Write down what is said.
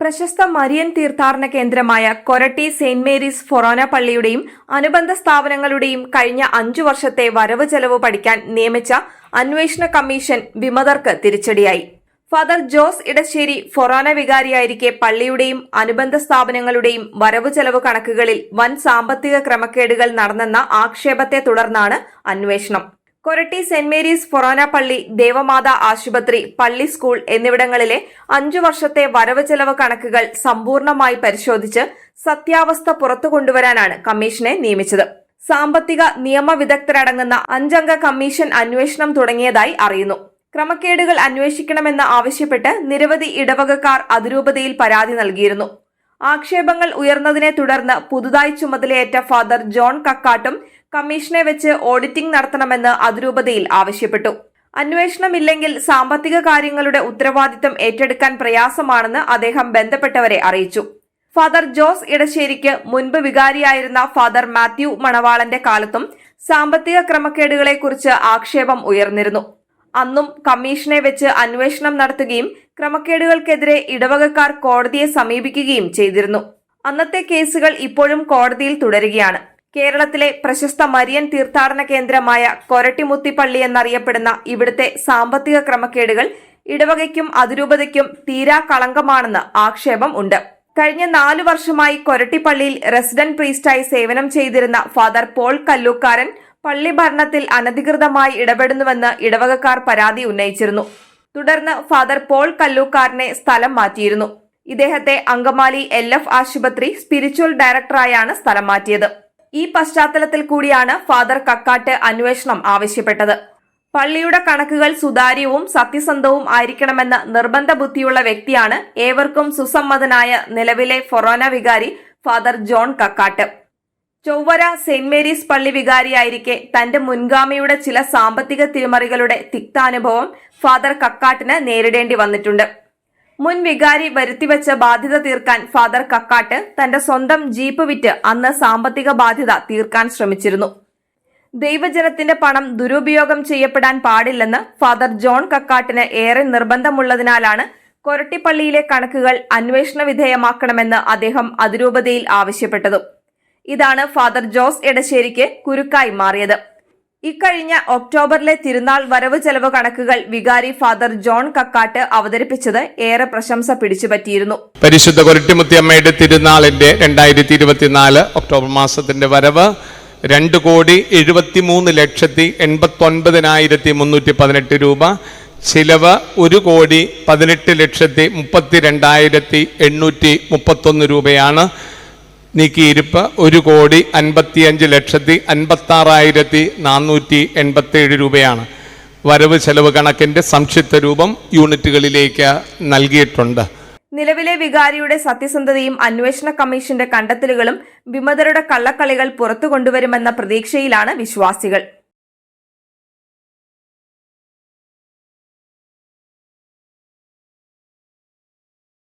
പ്രശസ്ത മരിയൻ തീർത്ഥാടന കേന്ദ്രമായ കൊരട്ടി സെയിന്റ് മേരീസ് ഫൊറോന പള്ളിയുടെയും അനുബന്ധ സ്ഥാപനങ്ങളുടെയും കഴിഞ്ഞ അഞ്ചു വർഷത്തെ വരവ് ചെലവ് പഠിക്കാൻ നിയമിച്ച അന്വേഷണ കമ്മീഷൻ വിമതർക്ക് തിരിച്ചടിയായി. ഫാദർ ജോസ് ഇടശ്ശേരി ഫൊറോന വികാരിയായിരിക്കെ പള്ളിയുടെയും അനുബന്ധ സ്ഥാപനങ്ങളുടെയും വരവ് ചെലവ് കണക്കുകളിൽ വൻ സാമ്പത്തിക ക്രമക്കേടുകൾ നടന്നെന്ന ആക്ഷേപത്തെ തുടർന്നാണ് അന്വേഷണം. കൊരട്ടി സെന്റ് മേരീസ് ഫൊറോന പള്ളി ദേവമാതാ ആശുപത്രി പള്ളി സ്കൂൾ എന്നിവിടങ്ങളിലെ അഞ്ചു വർഷത്തെ വരവ് ചെലവ് കണക്കുകൾ സമ്പൂർണമായി പരിശോധിച്ച് സത്യാവസ്ഥ പുറത്തു കൊണ്ടുവരാനാണ് കമ്മീഷനെ നിയമിച്ചത്. സാമ്പത്തിക നിയമ വിദഗ്ധരടങ്ങുന്ന അഞ്ചംഗ കമ്മീഷൻ അന്വേഷണം തുടങ്ങിയതായി അറിയുന്നു. ക്രമക്കേടുകൾ അന്വേഷിക്കണമെന്ന് ആവശ്യപ്പെട്ട് നിരവധി ഇടവകക്കാർ അതിരൂപതയിൽ പരാതി നൽകിയിരുന്നു. ആക്ഷേപങ്ങൾ ഉയർന്നതിനെ തുടർന്ന് പുതുതായി ചുമതലയേറ്റ ഫാദർ ജോൺ കക്കാട്ടും കമ്മീഷനെ വെച്ച് ഓഡിറ്റിംഗ് നടത്തണമെന്ന് അതിരൂപതയിൽ ആവശ്യപ്പെട്ടു. അന്വേഷണമില്ലെങ്കിൽ സാമ്പത്തിക കാര്യങ്ങളുടെ ഉത്തരവാദിത്തം ഏറ്റെടുക്കാൻ പ്രയാസമാണെന്ന് അദ്ദേഹം ബന്ധപ്പെട്ടവരെ അറിയിച്ചു. ഫാദർ ജോസ് ഇടശ്ശേരിക്ക് മുൻപ് വികാരിയായിരുന്ന ഫാദർ മാത്യു മണവാളന്റെ കാലത്തും സാമ്പത്തിക ക്രമക്കേടുകളെക്കുറിച്ച് ആക്ഷേപം ഉയർന്നിരുന്നു. അന്നും കമ്മീഷനെ വെച്ച് അന്വേഷണം നടത്തുകയും ക്രമക്കേടുകൾക്കെതിരെ ഇടവകക്കാർ കോടതിയെ സമീപിക്കുകയും ചെയ്തിരുന്നു. അന്നത്തെ കേസുകൾ ഇപ്പോഴും കോടതിയിൽ തുടരുകയാണ്. കേരളത്തിലെ പ്രശസ്ത മരിയൻ തീർത്ഥാടന കേന്ദ്രമായ കൊരട്ടിമുത്തിപ്പള്ളി എന്നറിയപ്പെടുന്ന ഇവിടുത്തെ സാമ്പത്തിക ക്രമക്കേടുകൾ ഇടവകയ്ക്കും അതിരൂപതയ്ക്കും തീരാ കളങ്കമാണെന്ന് ആക്ഷേപം ഉണ്ട്. കഴിഞ്ഞ നാലു വർഷമായി കൊരട്ടിപ്പള്ളിയിൽ റെസിഡന്റ് പ്രീസ്റ്റായി സേവനം ചെയ്തിരുന്ന ഫാദർ പോൾ കല്ലൂക്കാരൻ പള്ളി ഭരണത്തിൽ അനധികൃതമായി ഇടപെടുന്നുവെന്ന് ഇടവകക്കാർ പരാതി ഉന്നയിച്ചിരുന്നു. തുടർന്ന് ഫാദർ പോൾ കല്ലൂക്കാരനെ സ്ഥലം മാറ്റിയിരുന്നു. ഇദ്ദേഹത്തെ അങ്കമാലി എൽ ആശുപത്രി സ്പിരിച്വൽ ഡയറക്ടറായാണ് സ്ഥലം മാറ്റിയത്. ഈ പശ്ചാത്തലത്തിൽ കൂടിയാണ് ഫാദർ കക്കാട്ട് അന്വേഷണം ആവശ്യപ്പെട്ടത്. പള്ളിയുടെ കണക്കുകൾ സുതാര്യവും സത്യസന്ധവും ആയിരിക്കണമെന്ന് നിർബന്ധ ബുദ്ധിയുള്ള വ്യക്തിയാണ് ഏവർക്കും സുസമ്മതനായ നിലവിലെ ഫൊറോന വികാരി father John Kakkat. Chowara Saint Mary's പള്ളി വികാരിയായിരിക്കെ തന്റെ മുൻഗാമിയുടെ ചില സാമ്പത്തിക തിരിമറികളുടെ തിക്താനുഭവം ഫാദർ കക്കാട്ടിന് നേരിടേണ്ടി വന്നിട്ടുണ്ട്. മുൻ വികാരി വരുത്തിവെച്ച ബാധ്യത തീർക്കാൻ ഫാദർ കക്കാട്ട് തന്റെ സ്വന്തം ജീപ്പ് വിറ്റ് അന്ന് സാമ്പത്തിക ബാധ്യത തീർക്കാൻ ശ്രമിച്ചിരുന്നു. ദൈവജനത്തിന്റെ പണം ദുരുപയോഗം ചെയ്യപ്പെടാൻ പാടില്ലെന്ന് ഫാദർ ജോൺ കക്കാട്ടിന് ഏറെ നിർബന്ധമുള്ളതിനാലാണ് കൊരട്ടിപ്പള്ളിയിലെ കണക്കുകൾ അന്വേഷണ വിധേയമാക്കണമെന്ന് അദ്ദേഹം അതിരൂപതയിൽ ആവശ്യപ്പെട്ടതും. ഇതാണ് ഫാദർ ജോസ് എടശ്ശേരിക്ക് കുരുക്കായി മാറിയത്. ഇക്കഴിഞ്ഞ ഒക്ടോബറിലെ തിരുനാൾ വരവ് ചെലവ് കണക്കുകൾ വികാരി ഫാദർ ജോൺ കക്കാട്ട് അവതരിപ്പിച്ചത് ഏറെ പ്രശംസ പിടിച്ചുപറ്റിയിരുന്നു. പരിശുദ്ധ കൊരട്ടിമുത്തിയമ്മയുടെ തിരുനാളിന്റെ രണ്ടായിരത്തി ഇരുപത്തിനാല് ഒക്ടോബർ മാസത്തിന്റെ വരവ് രണ്ട് കോടി എഴുപത്തിമൂന്ന് ലക്ഷത്തി എൺപത്തൊൻപതിനായിരത്തി മുന്നൂറ്റി പതിനെട്ട് രൂപ. ചിലവ് ഒരു കോടി പതിനെട്ട് ലക്ഷത്തി മുപ്പത്തി രണ്ടായിരത്തി എണ്ണൂറ്റി മുപ്പത്തൊന്ന് രൂപയാണ്. നീക്കിയിരിപ്പ് ഒരു കോടി അൻപത്തിയഞ്ച് ലക്ഷത്തി അൻപത്താറായിരത്തി നാനൂറ്റി എൺപത്തേഴ് രൂപയാണ്. വരവ് ചെലവ് കണക്കിന്റെ സംക്ഷിപ്ത രൂപം യൂണിറ്റുകളിലേക്ക് നൽകിയിട്ടുണ്ട്. നിലവിലെ വികാരിയുടെ സത്യസന്ധതയും അന്വേഷണ കമ്മീഷന്റെ കണ്ടെത്തലുകളും വിമതരുടെ കള്ളക്കളികൾ പുറത്തു കൊണ്ടുവരുമെന്ന പ്രതീക്ഷയിലാണ് വിശ്വാസികൾ.